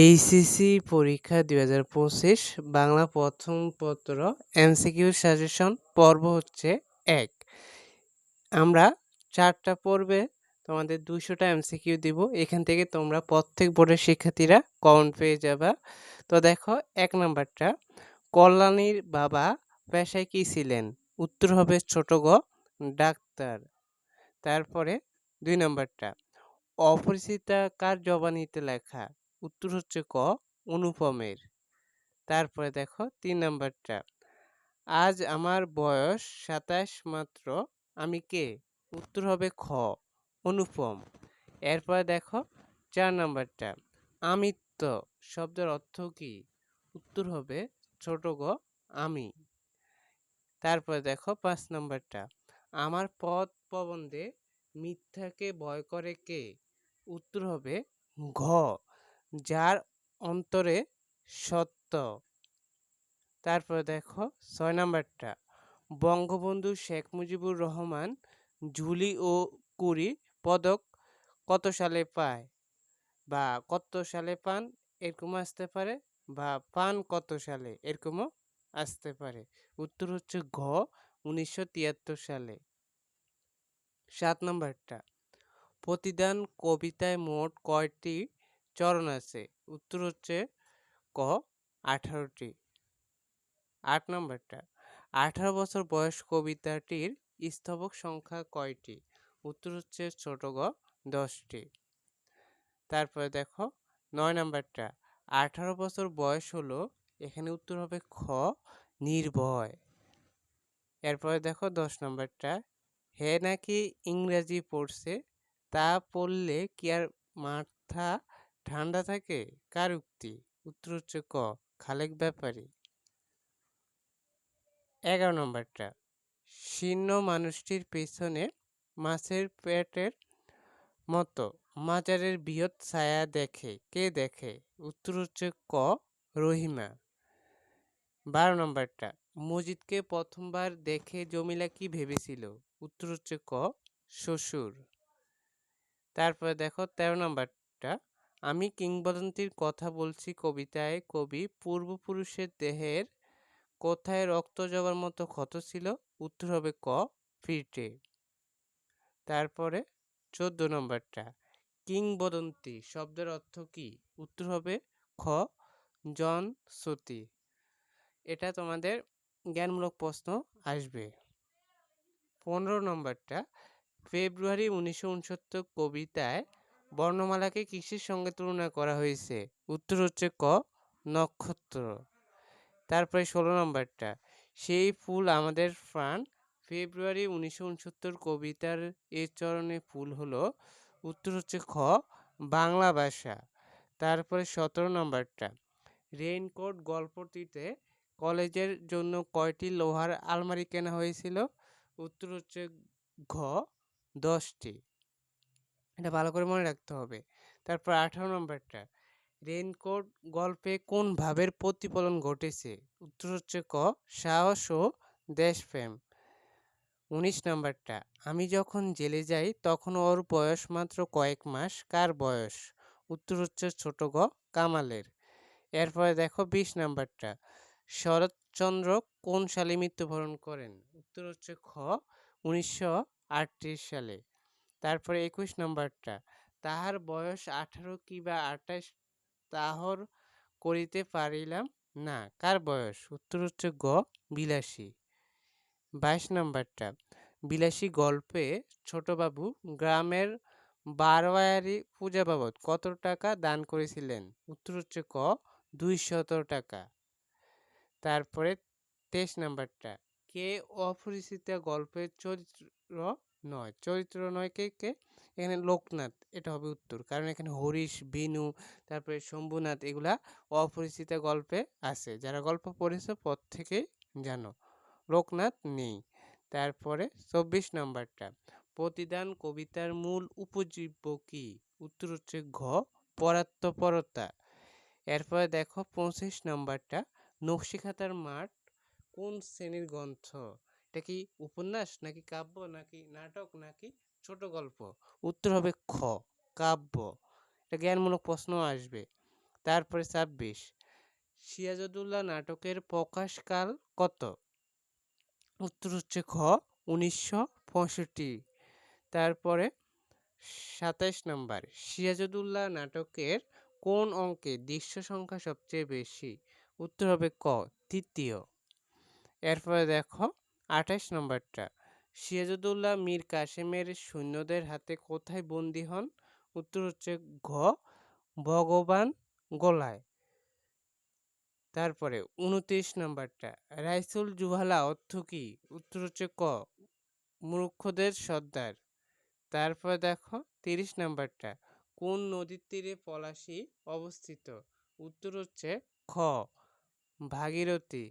HSC পরীক্ষা দুই হাজার পঁচিশ, বাংলা প্রথম পত্র, এমসিকিউ সাজেশন, পর্ব হচ্ছে এক। আমরা চারটা পর্বে তোমাদের দুশোটা এমসিকিউ দিব, এখান থেকে তোমরা প্রত্যেক বোর্ডের শিক্ষার্থীরা কমন পেয়ে যাবা। তো দেখো, এক নাম্বারটা, কল্যাণীর বাবা পেশায় কি ছিলেন? উত্তর হবে ছোট গ, ডাক্তার। তারপরে দুই নাম্বারটা, অপরিচিতা কার জবানিতে লেখা? উত্তর হচ্ছে ক, অনুপমের। তারপরে দেখো তিন নাম্বারটা। আজ আমার বয়স সাতাশ মাত্র, আমি কে? উত্তর হবে খ, অনুপম। এরপরে দেখো চার নাম্বারটা, আমিত্ব শব্দের অর্থ কি? উত্তর হবে ছোট গ, আমি। তারপরে দেখো পাঁচ নাম্বারটা, আমার পথ প্রবন্ধে মিথ্যাকে ভয় করে কে? উত্তর হবে ঘ যার অন্তরে সত্য। তারপরে দেখো, ছয় নাম্বারটা। বঙ্গবন্ধু শেখ মুজিবুর রহমান ঝুলি ও কুড়ি পদক কত সালে পায়? বা কত সালে পান এরকম আসতে পারে বা পান কত সালে এরকমও আসতে পারে। উত্তর হচ্ছে ঘ, উনিশশো তিয়াত্তর সালে। সাত নম্বরটা। প্রতিদান কবিতায় মোট কয়টি চরণ আছে। উত্তর হচ্ছে ক, আঠারোটি। আট নম্বরটা। আঠারো বছর বয়স কবিতাটির স্তবক সংখ্যা কয়টি? উত্তর হচ্ছে ছোট গ, দশটি। তারপরে দেখো, নয় নাম্বারটা। আঠারো বছর বয়স হলো, এখানে উত্তর হবে খ, নির্ভয়। এরপরে দেখো, দশ নম্বরটা। হে নাকি ইংরাজি পড়ছে, তা পড়লে কি আর মাথা ঠান্ডা থাকে, কার উক্তি? উত্তর হচ্ছে ক, খালেক ব্যাপারী। এগারো নম্বরটা, শীর্ণ মানুষটির পেছনে মাছের পেটের মতো মাজারের বৃহৎ ছায়া দেখে, কে দেখে? উত্তর হচ্ছে ক, রহিমা। বারো নম্বরটা মজিদকে প্রথমবার দেখে জমিলা কি ভেবেছিল? উত্তর হচ্ছে ক, শ্বশুর। তারপরে দেখো তেরো নম্বরটা আমি কিংবদন্তির কথা বলছি কবিতায়। কবি পূর্বপুরুষের দেহের কোথায় রক্ত জবার মতো ক্ষত ছিল, উত্তর হবে ক ফিরটে তারপরে চোদ্দ নম্বরটা, কিংবদন্তি শব্দের অর্থ কি? উত্তর হবে খ, জন শ্রুতি এটা তোমাদের জ্ঞানমূলক প্রশ্ন আসবে। পনেরো নম্বরটা, ফেব্রুয়ারি উনিশশো উনসত্তর কবিতায় বর্ণমালাকে কিসের সঙ্গে তুলনা করা হয়েছে? উত্তর হচ্ছে ক, নক্ষত্র। তারপরে ষোলো নম্বরটা। সেই ফুল আমাদের প্রাণ। ফেব্রুয়ারি উনিশশো উনসত্তর কবিতার এ চরণে ফুল হলো। উত্তর হচ্ছে খ, বাংলা ভাষা। তারপরে সতেরো নম্বরটা। রেইনকোট গল্পটিতে কলেজের জন্য কয়টি লোহার আলমারি কেনা হয়েছিল? উত্তর হচ্ছে ঘ, দশটি। এটা ভালো করে মনে রাখতে হবে। তারপর আঠারো নম্বরটা, রেইনকোট গল্পে কোন ভাবের প্রতিফলন ঘটেছে? উত্তর হচ্ছে ক, সাহস ও দেশপ্রেম। উনিশ নাম্বারটা, আমি যখন জেলে যাই তখন ওর বয়স মাত্র কয়েক মাস, কার বয়স? উত্তর হচ্ছে ছোট গ, কামালের। এরপরে দেখো বিশ নাম্বারটা, শরৎচন্দ্র কোন সালে মৃত্যুবরণ করেন? উত্তর হচ্ছে খ, উনিশশো আটত্রিশ সালে। তারপরে একুশ নম্বরটা। তাহার বয়স আঠারো কি বা আঠাশ, তাহর করিতে পারিলাম না। কার বয়স? উত্তর হচ্ছে গ, বিলাসী। বাইশ নম্বরটা, বিলাসী গল্পে ছোটবাবু গ্রামের বারোয়ারি পূজা বাবদ কত টাকা দান করেছিলেন? উত্তর হচ্ছে ক, দুইশত টাকা। তারপরে তেইশ নাম্বারটা, কে অপরিচিত গল্পের চরিত্র নয়, চরিত্র নয় কে কে? এখানে লোকনাথ, এটা হবে উত্তর। কারণ এখানে হরিশ, বিনু, তারপরে শম্ভুনাথ, এগুলা অপরিচিত গল্পে আছে। যারা গল্প পড়েছে, পর থেকে জানো। লোকনাথ নেই। তারপরে চব্বিশ নম্বরটা। প্রতিদান কবিতার মূল উপজীব্য কি? উত্তর হচ্ছে ঘ পরাত্মপরতা এরপরে দেখো পঁচিশ নম্বরটা। নকশিখাতার মাঠ কোন শ্রেণির গ্রন্থ? এটা কি উপন্যাস, নাকি কাব্য, নাকি নাটক, নাকি ছোট গল্প? উত্তর হবে খ, কাব্য। এটা জ্ঞানমূলক প্রশ্ন আসবে। তারপরে ছাব্বিশ। সিরাজউদ্দৌলা নাটকের প্রকাশকাল কত? উত্তর হচ্ছে খ, উনিশশো পঁয়ষট্টি। তারপরে সাতাইশ নম্বর। সিরাজউদ্দৌলা নাটকের কোন অঙ্কে দৃশ্য সংখ্যা সবচেয়ে বেশি? উত্তর হবে ক, তৃতীয়। এরপরে দেখো আঠাইশ নম্বরটা। সিরাজউদ্দৌলা মীর কাসেমের সৈন্যদের হাতে কোথায় বন্দী হন? উত্তর হচ্ছে ঘ, ভগবান গোলায়। তারপরে উনত্রিশ নম্বরটা, রাইসুল জুহালা অর্থ কি? উত্তর হচ্ছে ক, মূর্খদের সর্দার। তারপর দেখো তিরিশ নাম্বারটা, কোন নদীর তীরে পলাশী অবস্থিত? উত্তর হচ্ছে খ, ভাগীরথী।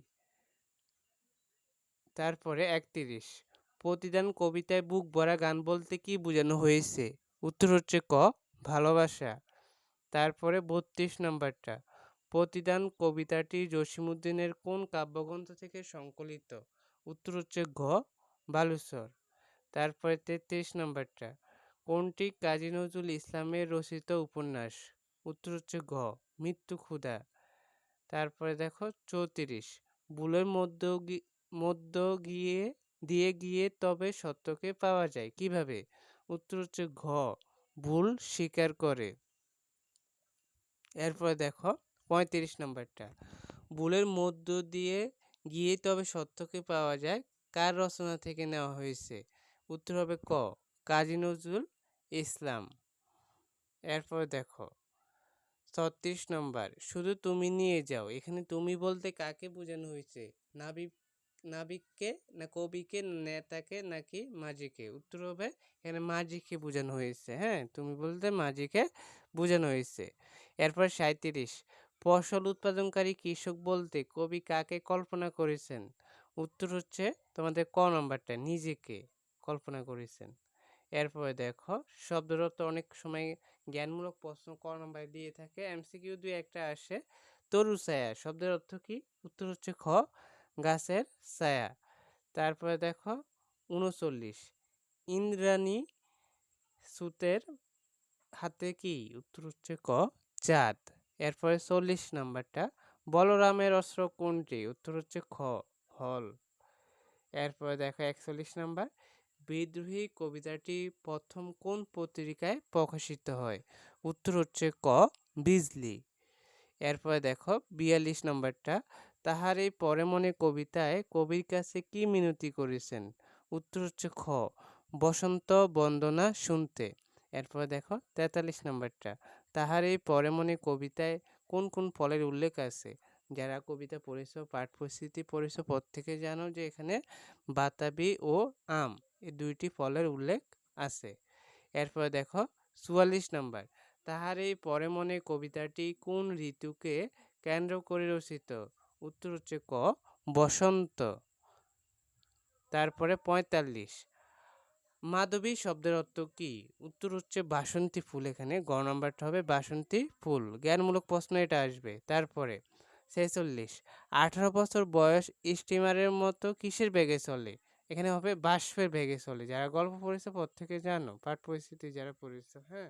তারপরে একত্রিশ। প্রতিদান কবিতায় বুক ভরা গান বলতে কি বোঝানো হয়েছে? উত্তর হচ্ছে ক, ভালোবাসা। তারপরে বত্রিশ নাম্বারটা। প্রতিদান কবিতাটি জসিমুদ্দিনের কোন কাব্যগ্রন্থ থেকে সংকলিত? উত্তর হচ্ছে ঘ বালুচর তারপরে তেত্রিশ নম্বরটা। কোনটি কাজী নজরুল ইসলামের রচিত উপন্যাস? উত্তর হচ্ছে ঘ, মৃত্যু ক্ষুধা তারপরে দেখো চৌত্রিশ। বুলের মধ্য মধ্য গিয়ে, দিয়ে গিয়ে তবে সত্যকে পাওয়া যায়। কীভাবে? উত্তর হচ্ছে ঘ, ভুল স্বীকার করে। এরপরে দেখো, পঁয়ত্রিশ নম্বরটা। ভুলের মধ্য দিয়ে গিয়ে তবে সত্যকে পাওয়া যায়। কার রচনা থেকে নেওয়া হয়েছে? উত্তর হবে ক, কাজী নজরুল ইসলাম। এরপর দেখো, ছত্রিশ নম্বর, শুধু তুমি নিয়ে যাও। এখানে তুমি বলতে কাকে বোঝানো হয়েছে? নাবিক নাবিককে, না কবিকে নেতাকে, নাকি মাঝিকে? উত্তর হবে, এখানে মাঝিকে বোঝানো হয়েছে হ্যাঁ? তুমি বলতে মাঝিকে বোঝানো হয়েছে। এরপর সাঁত্রিশ ফসল উৎপাদনকারী কৃষক বলতে কবি কাকে কল্পনা করেছেন? উত্তর হচ্ছে তোমাদের ক নম্বরটা, নিজেকে কল্পনা করেছেন। এরপরে দেখো শব্দের অর্থ অনেক সময় জ্ঞানমূলক প্রশ্ন ক নম্বরে দিয়ে থাকে, এমসিকিউ দুই একটা আসে, তরু ছায়া, শব্দের অর্থ কি? উত্তর হচ্ছে খ গাছের ছায়া। তারপরে দেখো উনচল্লিশ। ইন্দ্রাণী সুতের হাতে কি? উত্তর হচ্ছে ক চাঁদ এরপরে চল্লিশ নাম্বারটা, বলরামের অস্ত্র কোনটি? উত্তর হচ্ছে খ, হল। এরপরে দেখো একচল্লিশ নাম্বার, বিদ্রোহী কবিতাটি প্রথম কোন পত্রিকায় প্রকাশিত হয়? উত্তর হচ্ছে ক, বিজলি। এরপরে দেখো বিয়াল্লিশ নম্বরটা তাহার এই পরে মনে কবিতায় কবির কাছে কি মিনতি করেছেন? উত্তর হচ্ছে খ, বসন্ত বন্দনা শুনতে। এরপরে দেখো তেতাল্লিশ নম্বরটা, তাহার এই পরে মনে কবিতায় কোন কোন ফলের উল্লেখ আছে? যারা কবিতা পড়েছ, পাঠ পরিস্থিতি পড়েছ প্রত্যেকে জানো যে এখানে বাতাবি ও আম এই দুইটি ফলের উল্লেখ আছে। এরপরে দেখো চুয়াল্লিশ নম্বর, তাহার এই পরে মনে কবিতাটি কোন ঋতুকে কেন্দ্র করে রচিত? উত্তর হচ্ছে ক বসন্ত। তারপরে পঁয়তাল্লিশ। মাধবী শব্দের অর্থ কি? উত্তর হচ্ছে বাসন্তী ফুল এখানে, গ নম্বরটা হবে বাসন্তী ফুল। জ্ঞানমূলক প্রশ্ন এটা আসবে। তারপরে ছেচল্লিশ। আঠারো বছর বয়স স্টিমারের মতো কিসের বেগে চলে? এখানে হবে বাষ্পের বেগে চলে। যারা গল্প পড়েছে প্রত্যেকে জানো, পাঠ পরিস্থিতি যারা পড়েছে হ্যাঁ?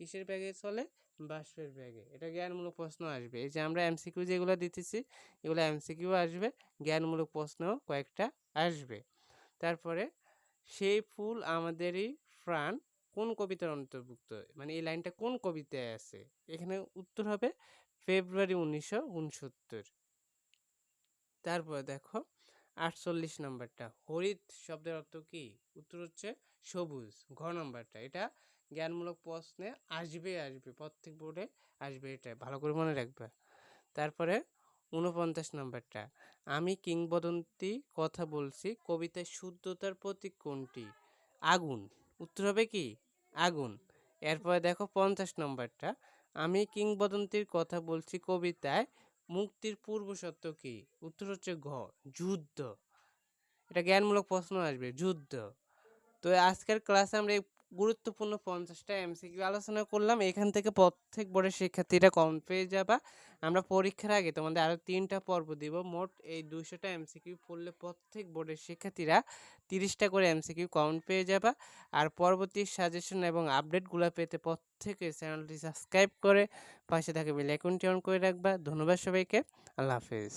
কিসের ব্যাগে চলে? বাষ্পের ব্যাগে। এটা জ্ঞানমূলক প্রশ্ন আসবে। এই যে আমরা এমসিকিউ যেগুলো দিতেছি, এগুলো এমসিকিউ আসবে, জ্ঞানমূলক প্রশ্ন কয়েকটা আসবে। তারপরে, সেই ফুল আমাদেরই প্রাণ কোন কবিতার অন্তর্ভুক্ত? মানে এই লাইনটা কোন কবিতায় আছে? এখানে উত্তর হবে ফেব্রুয়ারি উনিশশো উনসত্তর। তারপরে দেখো, আটচল্লিশ নাম্বারটা, হরিত শব্দের অর্থ কি? উত্তর হচ্ছে সবুজ, ঘ নাম্বারটা। এটা জ্ঞানমূলক প্রশ্নে আসবে আসবে। প্রত্যেক বোর্ডে আসবে এটা ভালো করে মনে রাখবে। তারপরে উনপঞ্চাশ নম্বরটা। আমি কিংবদন্তি কথা বলছি কবিতায় শুদ্ধতার প্রতীক কোনটি? আগুন। উত্তর হবে কি? আগুন। এরপরে দেখো পঞ্চাশ নম্বরটা। আমি কিংবদন্তির কথা বলছি কবিতায়, মুক্তির পূর্ব সত্য কি? উত্তর হচ্ছে ঘ, যুদ্ধ। এটা জ্ঞানমূলক প্রশ্ন আসবে, যুদ্ধ। তো আজকের ক্লাসে আমরা এই গুরুত্বপূর্ণ পঞ্চাশটা এমসিকিউ আলোচনা করলাম। এখান থেকে প্রত্যেক বোর্ডের শিক্ষার্থীরা কম পেয়ে যাবা। আমরা পরীক্ষার আগে তোমাদের আরও তিনটা পর্ব দিব। মোট এই দুশোটা এমসিকিউ পড়লে প্রত্যেক বোর্ডের শিক্ষার্থীরা তিরিশটা করে এমসিকিউ কম পেয়ে যাবা। আর পরবর্তী সাজেশন এবং আপডেটগুলো পেতে প্রত্যেকে চ্যানেলটি সাবস্ক্রাইব করে পাশে থাকে বেল আইকনটি অন করে রাখবা। ধন্যবাদ সবাইকে। আল্লাহ হাফেজ।